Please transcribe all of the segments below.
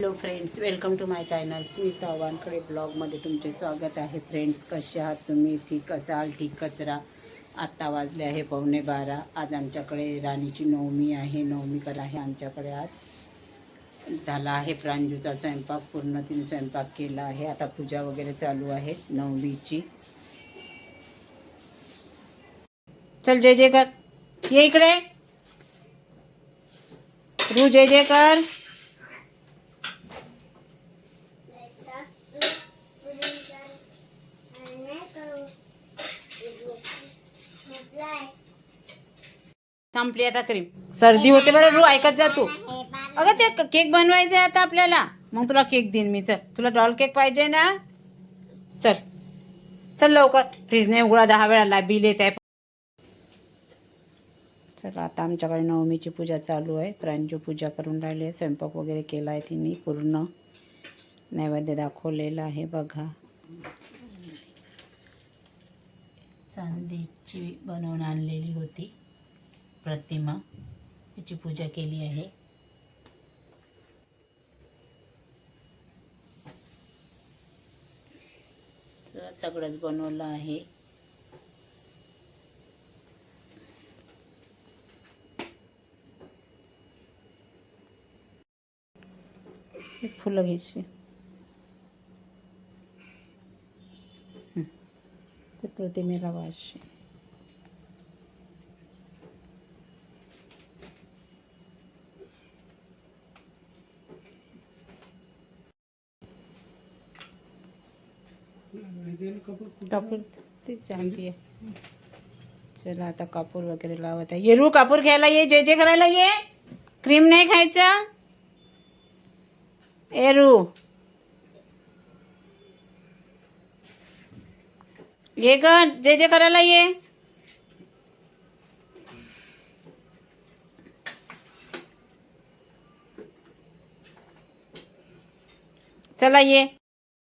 Hello friends welcome to my channel Smita आव्हानकडे ब्लॉगमध्ये तुमचे स्वागत आहे. फ्रेंड्स कसे आहात तुम्ही? ठीक असाल? ठीकच राहा. आत्ता वाजले आहे पावणे बारा. आज आमच्याकडे राणीची नवमी आहे. नवमी कर आहे आमच्याकडे आज. झाला आहे प्रांजूचा स्वयंपाक. पूर्ण तिने स्वयंपाक केला आहे. आता पूजा वगैरे चालू आहे नवमीची. चल जय जय कर ये इकडे. रू जय जय कर संपली आता क्रीम सर्दी होते बरं रू ऐकत जा तू. अगं ते केक बनवायचं आहे आता आपल्याला. मग तुला केक देईन मी चल. तुला डॉल केक पाहिजे ना? चल. चल लवकर. फ्रीजने उघडा दहा वेळा बिल येत आहे चला आता आमच्याकडे नवमीची पूजा चालू आहे. प्रांजू पूजा करून राहिली आहे. स्वयंपाक वगैरे केला आहे तिने पूर्ण. नैवेद्य दाखवलेला आहे बघा. चांदीची बनवून आणलेली होती. प्रतिमा. तिची पूजा केली आहे. सगळंच बनवलं आहे. फुलं घ्यायची. ते प्रतिमेला वाशी कापूर ते चांगली आहे. चला आता कापूर वगैरे लावत आहे. येरू कापूर घ्यायला ये जे जे करायला ये. क्रीम नाही खायचं. एरू ये ग जे जे करायला ये. चला ये.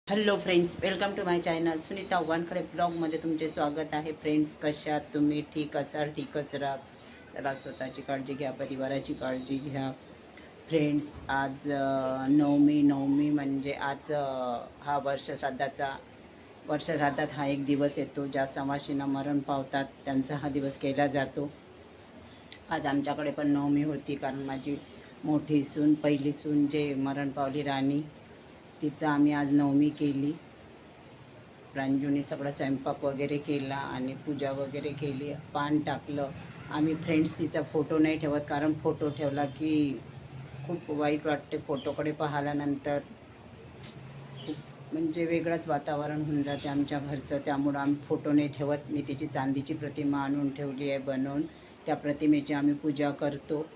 Hello friends welcome to my channel Sunita आव्हानकडे ब्लॉगमध्ये तुमचे स्वागत आहे. फ्रेंड्स कशात तुम्ही? ठीक असाल? ठीकच राहा चला स्वतःची काळजी घ्या परिवाराची काळजी घ्या. फ्रेंड्स आज नवमी नवमी म्हणजे आज हा वर्ष सध्याचा वर्षश्राद्धात हा एक दिवस येतो ज्या समाशीना मरण पावतात त्यांचा हा दिवस केला जातो. आज आमच्याकडे पण नवमी होती कारण माझी मोठी सून पहिली सून जे मरण पावली राणी तिचं आम्ही आज नवमी केली. प्रांजूने सगळा स्वयंपाक वगैरे केला आणि पूजा वगैरे केली पान टाकलं. आम्ही फ्रेंड्स तिचा फोटो नाही ठेवत कारण फोटो ठेवला की खूप वाईट वाटते. फोटोकडे पाहिल्यानंतर म्हणजे वेगळंच वातावरण होऊन जाते आमच्या घरचं. त्यामुळं आम्ही फोटो नाही ठेवत. मी तिची चांदीची प्रतिमा आणून ठेवली आहे बनवून. त्या प्रतिमेची आम्ही पूजा करतो.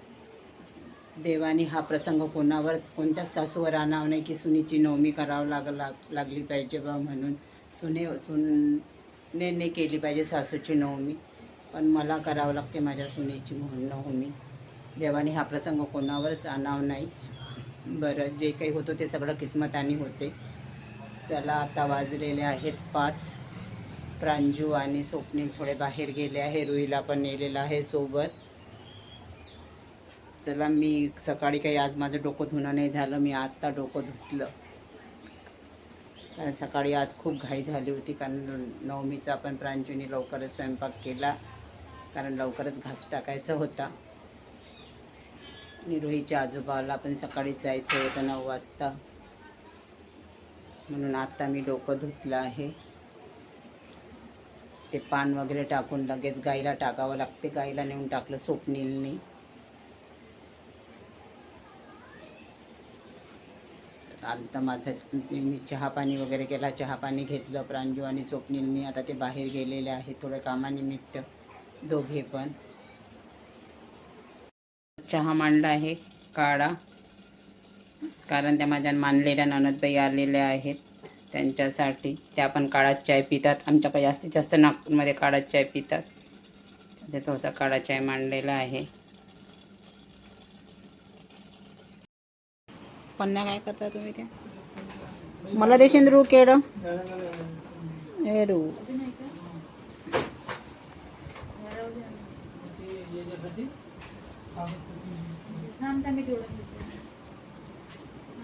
देवाने हा प्रसंग कोणावरच कोणत्याच सासूवर आणावं नाही की सुनीची नवमी करावं लाग लाग लागली पाहिजे बा म्हणून. सुने सुनेने केली पाहिजे सासूची नवमी. पण मला करावं लागते माझ्या सुनेची म्हणून नवमी. देवाने हा प्रसंग कोणावरच आणावं नाही. बरं जे काही होतं ते सगळं किस्मताने होते. चला आता वाजलेले आहेत पाच. प्रांजू आणि स्वप्नील थोडे बाहेर गेले आहे. रुईला पण नेलेलं आहे सोबत. चला मी सकाळी काही आज माझं डोकं धुणं नाही झालं. मी आत्ता डोकं धुतलं. कारण सकाळी आज खूप घाई झाली होती कारण नवमीचा पण प्रांजूनी लवकरच स्वयंपाक केला. कारण लवकरच घास टाकायचा होता. आणि रोहीच्या आजोबाला पण सकाळीच जायचं होतं नऊ वाजता. म्हणून आत्ता मी डोकं धुतलं आहे. ते पान वगैरे टाकून लगेच गाईला टाकावं लागते. गाईला नेऊन टाकलं स्वप्नीलनी. आता माझं मी चहापाणी वगैरे केला. चहापाणी घेतलं प्रांजू आणि स्वप्नीलनी. आता ते बाहेर गेलेले आहे थोडं कामानिमित्त. दोघे पण. चहा मांडला आहे काळा. कारण त्या माझ्या मानलेल्या ननदबाई आलेल्या आहेत त्यांच्यासाठी. त्या पण काळाच चाय पितात. आमच्याकडे जास्तीत जास्त नागपूरमध्ये काळाच चाय पितात. त्याचा थोडासा काळा चाय मांडलेला आहे. पन्न्या काय करता तुम्ही त्या? मला देशील रू केड ए रू. थांब थांब मी तेवढं थांब ना तू तर ना ते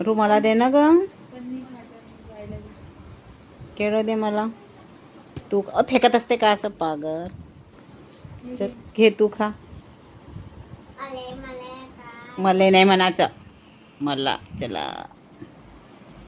रुमाला दे ना ग. पन्नी फाटून जायला दे. केळं दे मला. तू फेकत असते का असं पागर चल घे तू खा. मला नाही म्हणायचं. मला चला.